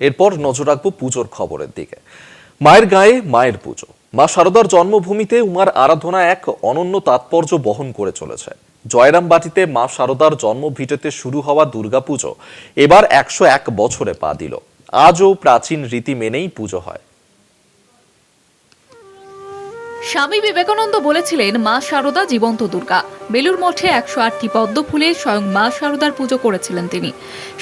এরপর নজর রাখব পুজোর খবরের দিকে। মায়ের গায়ে মায়ের পুজো। মা শারদার জন্মভূমিতে উমার আরাধনা এক অনন্য তাৎপর্য বহন করে চলেছে। জয়রাম জয়রামবাটিতে মা শারদার জন্মভিটেতে শুরু হওয়া দুর্গাপুজো এবার একশো এক বছরে পা দিল। আজও প্রাচীন রীতি মেনেই পুজো হয়। স্বামী বিবেকানন্দ বলেছিলেন, মা শারদা জীবন্ত দুর্গা। বেলুর মঠে একশো আটটি পদ্ম ফুলে স্বয়ং মা শারদার পুজো করেছিলেন তিনি।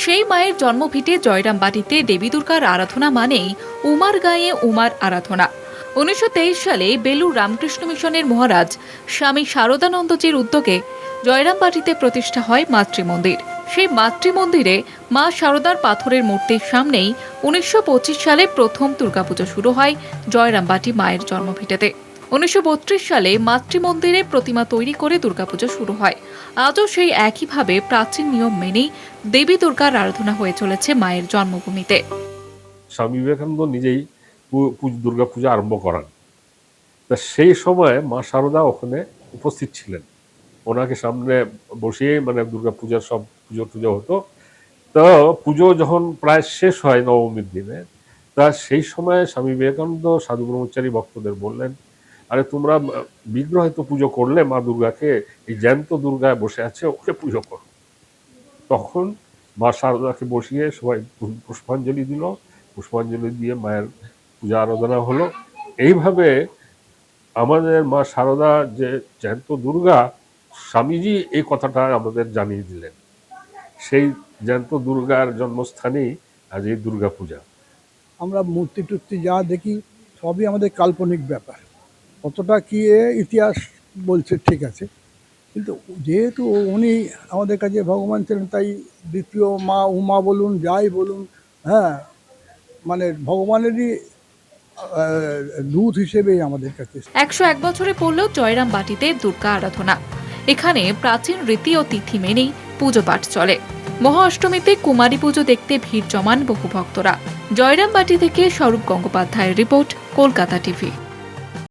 সেই মায়ের জন্মভিটে জয়রাম বাটিতে দেবী দুর্গার আরাধনা মানেই উমার গায়ে উমার আরাধনা। উনিশশো তেইশ সালে বেলুর রামকৃষ্ণ মিশনের মহারাজ স্বামী শারদানন্দজির উদ্যোগে জয়রামবাটিতে প্রতিষ্ঠা হয় মাতৃমন্দির। সেই মাতৃমন্দিরে মা শারদার পাথরের মূর্তির সামনেই উনিশশো পঁচিশ সালে প্রথম দুর্গাপুজো শুরু হয় জয়রামবাটি মায়ের জন্মভিটেতে। উনিশশো বত্রিশ সালে মাতৃমন্দিরে প্রতিমা তৈরি করে দুর্গাপুজো শুরু হয়। আজও সেই একইভাবে প্রাচীন নিয়ম মেনেই দেবী দুর্গার আরাধনা হয়ে চলেছে মায়ের জন্মভূমিতে। স্বামী বিবেকানন্দ নিজেই দুর্গা পূজা আরম্ভ করান। তা সেই সময় মা শারদা ওখানে উপস্থিত ছিলেন। ওনাকে সামনে বসিয়ে মানে দুর্গা পূজার সব পুজো টুজো হতো। তো পুজো যখন প্রায় শেষ হয় নবমীর দিনে, তা সেই সময় স্বামী বিবেকানন্দ সাধু ব্রহ্মচারী ভক্তদের বললেন আরে তোমরা বিগ্রহে তো পুজো করলে মা দুর্গাকে, এই জ্যান্ত দুর্গায় বসে আছে, ওকে পুজো করো। তখন মা শারদাকে বসিয়ে সবাই পুষ্পাঞ্জলি দিল। পুষ্পাঞ্জলি দিয়ে মায়ের পূজা আরাধনা হলো। এইভাবে আমাদের মা শারদা যে জ্যান্ত দুর্গা, স্বামীজি এই কথাটা আমাদের জানিয়ে দিলেন। সেই জ্যান্ত দুর্গার জন্মস্থানেই আজ এই দুর্গা পূজা আমরা মূর্তি টুর্তি যা দেখি, সবই আমাদের কাল্পনিক ব্যাপার। কতটা কি ইতিহাস বলছে, ঠিক আছে। কিন্তু যেহেতু উনি আমাদের কাছে ভগবান ছিলেন, তাই দ্বিতীয় মা উমা বলুন, যাই বলুন হ্যাঁ মানে ভগবানেরই দূত হিসেবেই আমাদের কাছে একশো এক বছরে পড়ল জয়রাম বাটিতে দুর্গা আরাধনা। এখানে প্রাচীন রীতি ও তিথি মেনেই পুজো পাঠ চলে। মহা অষ্টমীতে কুমারী পুজো দেখতে ভিড় জমান বহু ভক্তরা। জয়রাম বাটি থেকে স্বরূপ গঙ্গোপাধ্যায়ের রিপোর্ট, কলকাতা টিভি।